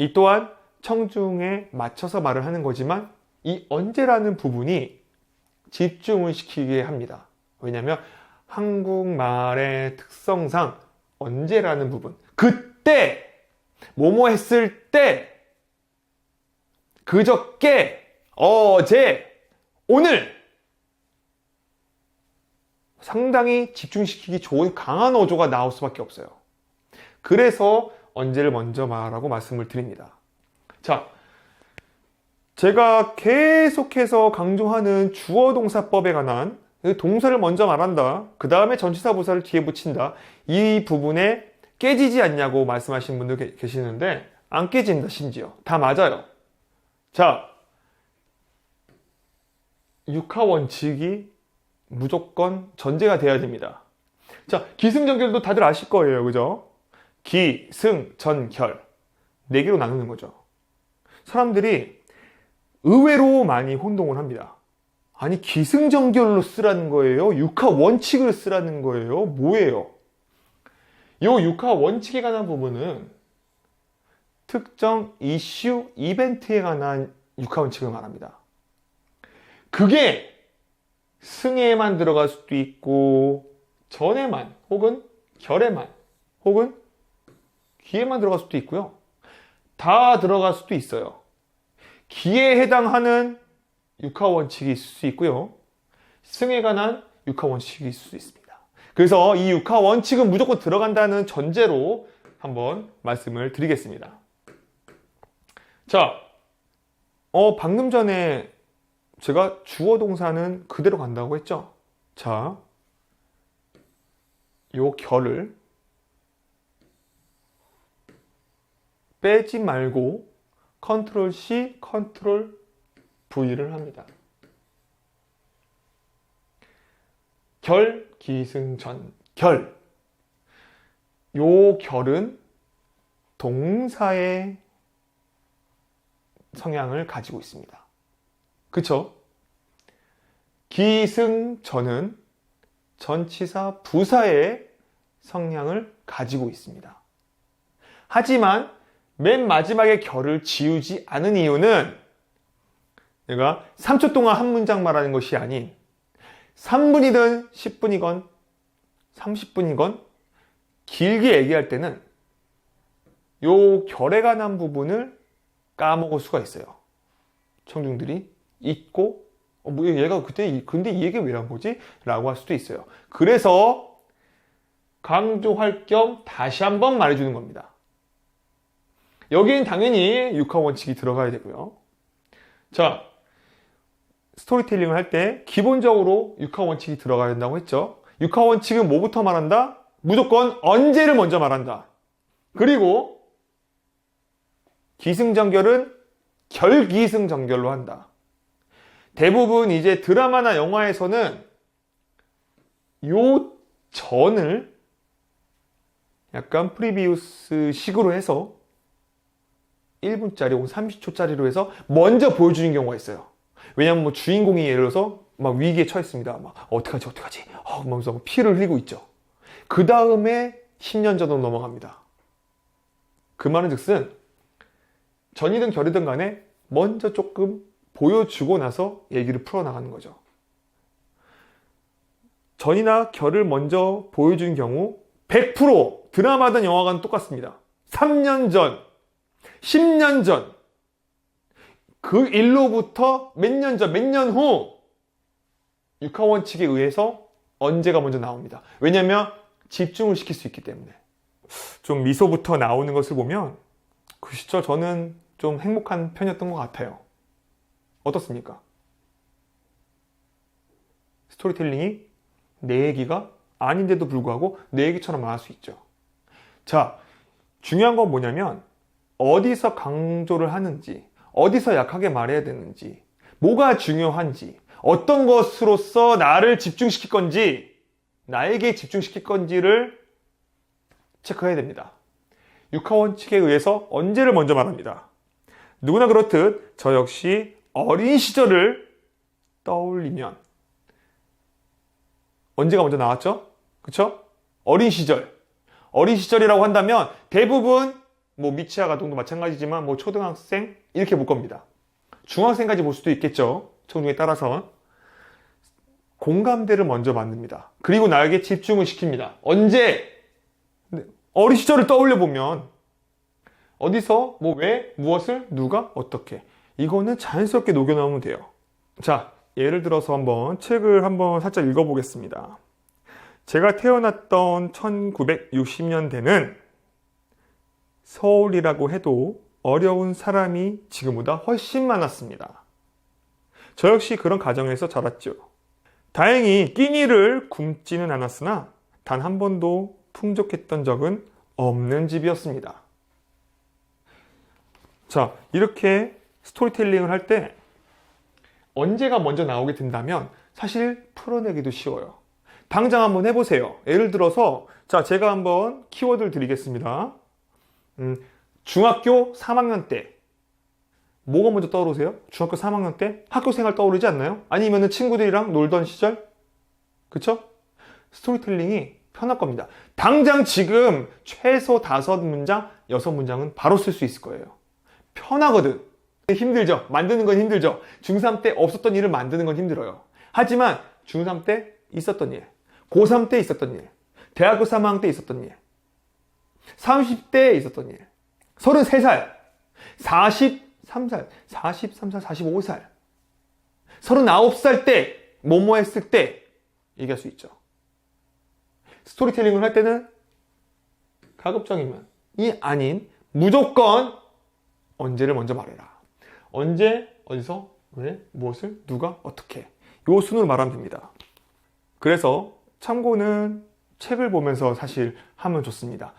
이 또한 청중에 맞춰서 말을 하는 거지만 이 언제라는 부분이 집중을 시키게 합니다. 왜냐하면 한국말의 특성상 언제라는 부분, 그때, 뭐뭐 했을 때, 그저께, 어제, 오늘, 상당히 집중시키기 좋은 강한 어조가 나올 수밖에 없어요. 그래서 언제를 먼저 말하라고 말씀을 드립니다. 자, 제가 계속해서 강조하는 주어 동사법에 관한 그 동사를 먼저 말한다. 그 다음에 전치사 부사를 뒤에 붙인다. 이 부분에 깨지지 않냐고 말씀하시는 분들 계- 계시는데 안 깨진다 심지어. 다 맞아요. 자, 육하 원칙이 무조건 전제가 돼야 됩니다. 자, 기승전결도 다들 아실 거예요. 그죠? 기, 승, 전, 결. 네 개로 나누는 거죠. 사람들이 의외로 많이 혼동을 합니다. 아니, 기승전결로 쓰라는 거예요? 육하 원칙을 쓰라는 거예요? 뭐예요? 요 육하 원칙에 관한 부분은 특정 이슈, 이벤트에 관한 육하 원칙을 말합니다. 그게 승에만 들어갈 수도 있고, 전에만, 혹은 결에만, 혹은 기에만 들어갈 수도 있고요. 다 들어갈 수도 있어요. 기에 해당하는 육하 원칙이 있을 수 있고요. 승에 관한 육하 원칙이 있을 수 있습니다. 그래서 이 육하 원칙은 무조건 들어간다는 전제로 한번 말씀을 드리겠습니다. 자, 어, 방금 전에 제가 주어 동사는 그대로 간다고 했죠? 자, 요 결을 빼지 말고 컨트롤 C, 컨트롤 V를 합니다. 결, 기승전, 결. 요 결은 동사의 성향을 가지고 있습니다. 그쵸? 기승전은 전치사 부사의 성향을 가지고 있습니다. 하지만 맨 마지막에 결을 지우지 않은 이유는 내가 3초 동안 한 문장 말하는 것이 아닌 3분이든 10분이건 30분이건 길게 얘기할 때는 요 결에 관한 부분을 까먹을 수가 있어요. 청중들이 잊고 어, 뭐 얘가 그때 이- 근데 이 얘기 왜 한 거지? 라고 할 수도 있어요. 그래서 강조할 겸 다시 한번 말해주는 겁니다. 여기엔 당연히 육하 원칙이 들어가야 되고요. 자, 스토리텔링을 할 때 기본적으로 육하 원칙이 들어가야 된다고 했죠. 육하 원칙은 뭐부터 말한다? 무조건 언제를 먼저 말한다. 그리고 기승전결은 결기승전결로 한다. 대부분 이제 드라마나 영화에서는 요 전을 약간 프리비우스 식으로 해서 1분짜리 혹은 30초짜리로 해서 먼저 보여주는 경우가 있어요. 왜냐면 뭐 주인공이 예를 들어서 막 위기에 처했습니다. 막 어떡하지 어떡하지 어, 하면서 막 피를 흘리고 있죠. 그 다음에 10년 전으로 넘어갑니다. 그 말은 즉슨 전이든 결이든 간에 먼저 조금 보여주고 나서 얘기를 풀어나가는 거죠. 전이나 결을 먼저 보여준 경우 100% 드라마든 영화관 똑같습니다. 3년 전, 10년 전, 그 일로부터 몇 년 전, 몇 년 후, 육하 원칙에 의해서 언제가 먼저 나옵니다. 왜냐면 집중을 시킬 수 있기 때문에. 좀 미소부터 나오는 것을 보면 그 시절 저는 좀 행복한 편이었던 것 같아요. 어떻습니까? 스토리텔링이 내 얘기가 아닌데도 불구하고 내 얘기처럼 말할 수 있죠. 자, 중요한 건 뭐냐면 어디서 강조를 하는지, 어디서 약하게 말해야 되는지, 뭐가 중요한지, 어떤 것으로서 나를 집중시킬 건지, 나에게 집중시킬 건지를 체크해야 됩니다. 육하 원칙에 의해서 언제를 먼저 말합니다. 누구나 그렇듯 저 역시 어린 시절을 떠올리면 언제가 먼저 나왔죠? 그쵸? 어린 시절. 어린 시절이라고 한다면 대부분 뭐 미취학 아동도 마찬가지지만 뭐 초등학생 이렇게 볼 겁니다. 중학생까지 볼 수도 있겠죠. 청중에 따라서 공감대를 먼저 만듭니다. 그리고 나에게 집중을 시킵니다. 언제 네, 어린 시절을 떠올려 보면 어디서 뭐 왜 무엇을 누가 어떻게 이거는 자연스럽게 녹여 넣으면 돼요. 자 예를 들어서 한번 책을 한번 살짝 읽어보겠습니다. 제가 태어났던 1960년대는 서울이라고 해도 어려운 사람이 지금보다 훨씬 많았습니다. 저 역시 그런 가정에서 자랐죠. 다행히 끼니를 굶지는 않았으나 단 한 번도 풍족했던 적은 없는 집이었습니다. 자, 이렇게 스토리텔링을 할 때 언제가 먼저 나오게 된다면 사실 풀어내기도 쉬워요. 당장 한번 해보세요. 예를 들어서 자 제가 한번 키워드를 드리겠습니다. 음, 중학교 3학년 때 뭐가 먼저 떠오르세요? 중학교 3학년 때 학교 생활 떠오르지 않나요? 아니면은 친구들이랑 놀던 시절? 그쵸? 스토리텔링이 편할 겁니다. 당장 지금 최소 다섯 문장, 여섯 문장은 바로 쓸 수 있을 거예요. 편하거든. 힘들죠? 만드는 건 힘들죠? 중3 때 없었던 일을 만드는 건 힘들어요. 하지만 중3 때 있었던 일, 고3 때 있었던 일, 대학교 3학년 때 있었던 일, 30대에 있었던 일, 33살, 43살, 43살, 45살, 39살 때, 뭐뭐 했을 때 얘기할 수 있죠. 스토리텔링을 할 때는 가급적이면이 아닌 무조건 언제를 먼저 말해라. 언제, 어디서, 왜, 무엇을, 누가, 어떻게. 요 순으로 말하면 됩니다. 그래서 참고는 책을 보면서 사실 하면 좋습니다.